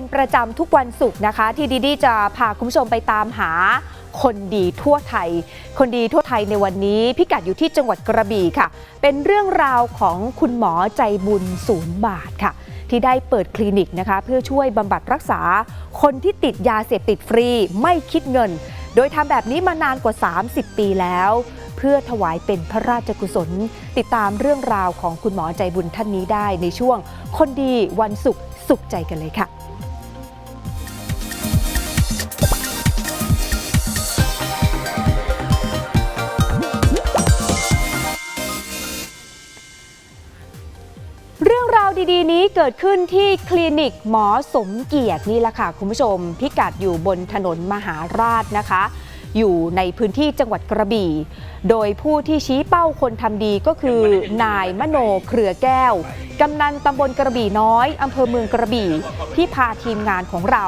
เป็นประจำทุกวันศุกร์นะคะ ที่ดีดีจะพาคุณผู้ชมไปตามหาคนดีทั่วไทย คนดีทั่วไทยในวันนี้ พิกัดอยู่ที่จังหวัดกระบี่ค่ะ เป็นเรื่องราวของคุณหมอใจบุญศูนย์บาทค่ะ ที่ได้เปิดคลินิกนะคะ เพื่อช่วยบำบัดรักษา คนที่ติดยาเสพติดฟรีไม่คิดเงิน โดยทำแบบนี้มานานกว่า 30 ปีแล้ว เพื่อถวายเป็นพระราชกุศล ติดตามเรื่องราวของคุณหมอใจบุญท่านนี้ได้ในช่วง คนดีวันศุกร์สุขใจกันเลยค่ะ ดีๆ นี้เกิดขึ้นที่คลินิกหมอสมเกียรตินี่แหละค่ะคุณผู้ชม พิกัดอยู่บนถนนมหาราชนะคะ อยู่ในพื้นที่จังหวัดกระบี่ โดยผู้ที่ชี้เป้าคนทำดีก็คือนายมโนเครือแก้ว กำนันตำบลกระบี่น้อยอำเภอเมืองกระบี่ ที่พาทีมงานของเรา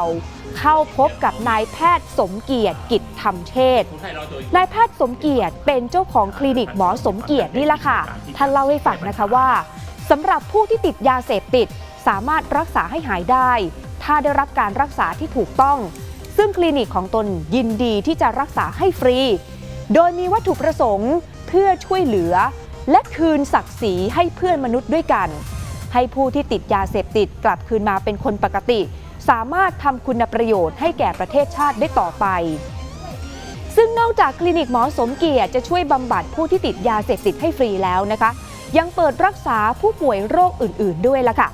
เข้าพบกับนายแพทย์สมเกียรติกิจธรรมเชษฐ์นายแพทย์สมเกียรติเป็นเจ้าของคลินิกหมอสมเกียรตินี่แหละค่ะ ท่านเล่าให้ฟังนะคะว่า สำหรับผู้ที่ติดยาเสพติด สามารถรักษาให้หายได้ ถ้าได้รับการรักษาที่ถูกต้อง ซึ่งคลินิกของตนยินดีที่จะรักษาให้ฟรี โดยมีวัตถุประสงค์เพื่อช่วยเหลือ และคืนศักดิ์ศรีให้เพื่อนมนุษย์ด้วยกัน ให้ผู้ที่ติดยาเสพติดกลับคืนมาเป็นคนปกติ สามารถทำคุณประโยชน์ให้แก่ประเทศชาติได้ต่อไปซึ่งนอกจากคลินิกหมอสมเกียรติจะช่วยบำบัดผู้ที่ติดยาเสพติดให้ฟรีแล้วนะคะ ยังเปิดรักษาผู้ป่วยโรคอื่น ๆ ด้วยล่ะค่ะ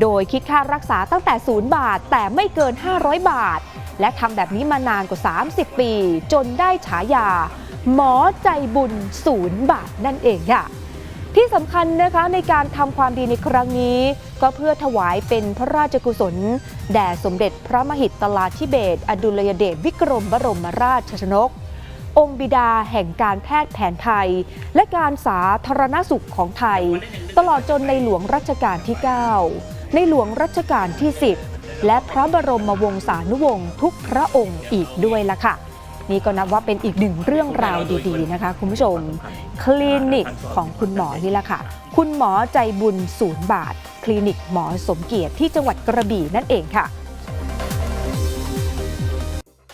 โดยคิดค่ารักษาตั้งแต่ 0 บาทแต่ไม่เกิน 500 บาท และทำแบบนี้มานานกว่า 30 ปี จนได้ฉายา หมอใจบุญศูนย์บาทนั่นเองค่ะที่สำคัญนะคะในการทำความดีในครั้งนี้ ก็เพื่อถวายเป็นพระราชกุศล แด่สมเด็จพระมหิตลาธิเบศอดุลยเดชวิกรมบรมราชชนก องค์บิดาแห่งการแพทย์แผนไทย และการสาธารณสุขของไทย ตลอดจนในหลวงรัชกาลที่ 9 ในหลวงรัชกาลที่ 10 และพระบรมวงศานุวงศ์ทุกพระองค์อีกด้วยล่ะค่ะ นี่ก็นับว่าเป็นอีกหนึ่งเรื่องราวดีๆนะคะ คุณผู้ชม คลินิกของคุณหมอนี่แหละค่ะ คุณหมอใจบุญศูนย์บาท คลินิกหมอสมเกียรติที่จังหวัดกระบี่นั่นเองค่ะ